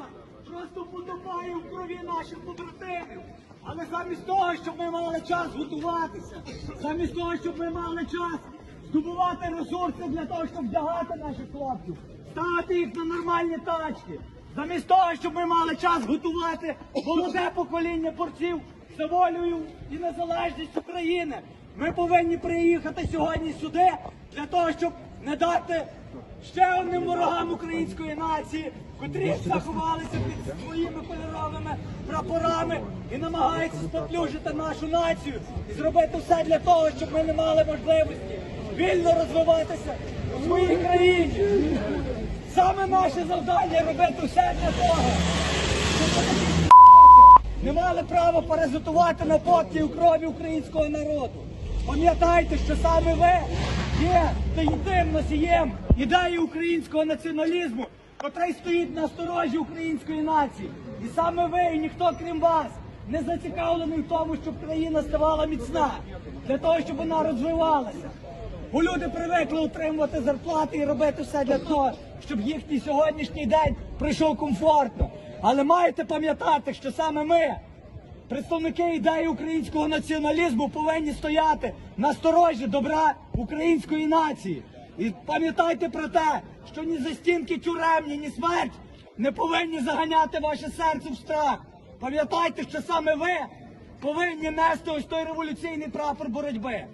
Україна просто потопає в крові наших побратимів. Але замість того, щоб ми мали час готуватися, замість того, щоб ми мали час здобувати ресурси для того, щоб вдягати наших хлопців, ставити їх на нормальні тачки, замість того, щоб ми мали час готувати молоде покоління борців за волею і незалежність України. Ми повинні приїхати сьогодні сюди для того, щоб не дати ще одним ворогам української нації, котрі заховалися під своїми кольоровими прапорами і намагаються споплюжити нашу націю і зробити все для того, щоб ми не мали можливості вільно розвиватися у своїй країні. Саме наше завдання робити все для того, мали права паразитувати на потці і крові українського народу. Пам'ятайте, що саме ви є єдиним носієм ідеї українського націоналізму, котрий стоїть на сторожі української нації. І саме ви, і ніхто крім вас, не зацікавлений в тому, щоб країна ставала міцна, для того, щоб вона розвивалася. Бо люди привикли отримувати зарплати і робити все для того, щоб їхній сьогоднішній день пройшов комфортно. Але маєте пам'ятати, що саме ми, представники ідеї українського націоналізму, повинні стояти на сторожі добра української нації. І пам'ятайте про те, що ні застінки тюремні, ні смерть не повинні заганяти ваше серце в страх. Пам'ятайте, що саме ви повинні нести ось той революційний прапор боротьби.